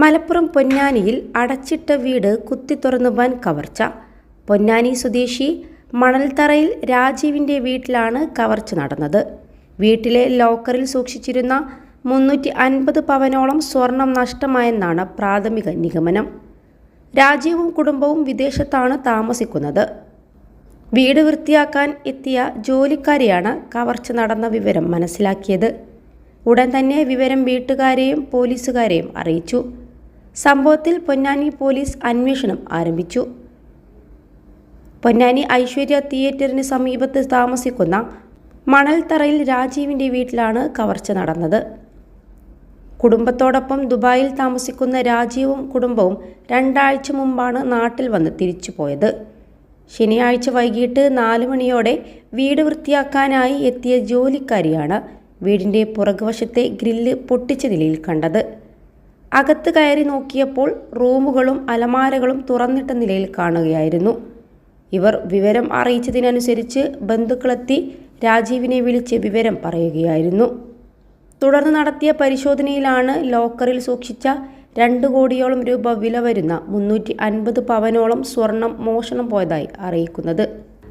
മലപ്പുറം പൊന്നാനിയിൽ അടച്ചിട്ട വീട് കുത്തിത്തുറന്ന് വൻ കവർച്ച. പൊന്നാനി സ്വദേശി മണൽത്തറയിൽ രാജീവിന്റെ വീട്ടിലാണ് കവർച്ച നടന്നത്. വീട്ടിലെ ലോക്കറിൽ സൂക്ഷിച്ചിരുന്ന മുന്നൂറ്റി അൻപത് പവനോളം സ്വർണം നഷ്ടമായെന്നാണ് പ്രാഥമിക നിഗമനം. രാജീവും കുടുംബവും വിദേശത്താണ് താമസിക്കുന്നത്. വീട് വൃത്തിയാക്കാൻ എത്തിയ ജോലിക്കാരെയാണ് കവർച്ച നടന്ന വിവരം മനസ്സിലാക്കിയത്. ഉടൻ തന്നെ വിവരം വീട്ടുകാരെയും പോലീസുകാരെയും അറിയിച്ചു. സംഭവത്തിൽ പൊന്നാനി പോലീസ് അന്വേഷണം ആരംഭിച്ചു. പൊന്നാനി ഐശ്വര്യ തിയേറ്ററിന് സമീപത്ത് താമസിക്കുന്ന മണൽത്തറയിൽ രാജീവിന്റെ വീട്ടിലാണ് കവർച്ച നടന്നത്. കുടുംബത്തോടൊപ്പം ദുബായിൽ താമസിക്കുന്ന രാജീവും കുടുംബവും രണ്ടാഴ്ച മുമ്പാണ് നാട്ടിൽ വന്ന് തിരിച്ചു പോയത്. ശനിയാഴ്ച വൈകിട്ട് നാല് മണിയോടെ വീട് വൃത്തിയാക്കാനായി എത്തിയ ജോലിക്കാരിയാണ് വീടിന്റെ പുറകുവശത്തെ ഗ്രില്ല് പൊട്ടിച്ച നിലയിൽ കണ്ടത്. അകത്ത് കയറി നോക്കിയപ്പോൾ റൂമുകളും അലമാരകളും തുറന്നിട്ട നിലയിൽ കാണുകയായിരുന്നു. ഇവർ വിവരം അറിയിച്ചതിനനുസരിച്ച് ബന്ധുക്കളെത്തി രാജീവിനെ വിളിച്ച് വിവരം പറയുകയായിരുന്നു. തുടർന്ന് നടത്തിയ പരിശോധനയിലാണ് ലോക്കറിൽ സൂക്ഷിച്ച രണ്ട് കോടിയോളം രൂപ വില വരുന്ന മുന്നൂറ്റി അൻപത് പവനോളം സ്വർണം മോഷണം പോയതായി അറിയിക്കുന്നത്.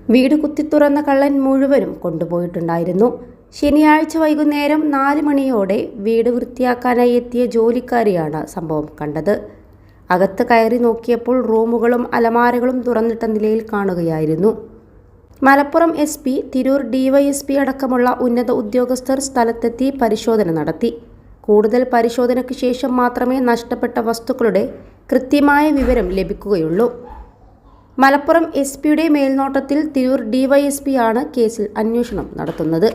വീട് കുത്തിത്തുറന്ന കള്ളൻ മുഴുവനും കൊണ്ടുപോയിട്ടുണ്ടായിരുന്നു. ശനിയാഴ്ച വൈകുന്നേരം നാല് മണിയോടെ വീട് വൃത്തിയാക്കാനായി എത്തിയ ജോലിക്കാരിയാണ് സംഭവം കണ്ടത്. അകത്ത് കയറി നോക്കിയപ്പോൾ റൂമുകളും അലമാരകളും തുറന്നിട്ട നിലയിൽ കാണുകയായിരുന്നു. Malappuram S P Tirur DySP അടക്കമുള്ള ഉന്നത ഉദ്യോഗസ്ഥർ സ്ഥലത്തെത്തി പരിശോധന നടത്തി. കൂടുതൽ പരിശോധനയ്ക്ക് ശേഷം മാത്രമേ നഷ്ടപ്പെട്ട വസ്തുക്കളുടെ കൃത്യമായ വിവരം ലഭിക്കുകയുള്ളൂ. മലപ്പുറം എസ് പിയുടെ മേൽനോട്ടത്തിൽ തിരൂർ ഡിവൈഎസ്പിയാണ് കേസിൽ അന്വേഷണം നടത്തുന്നത്.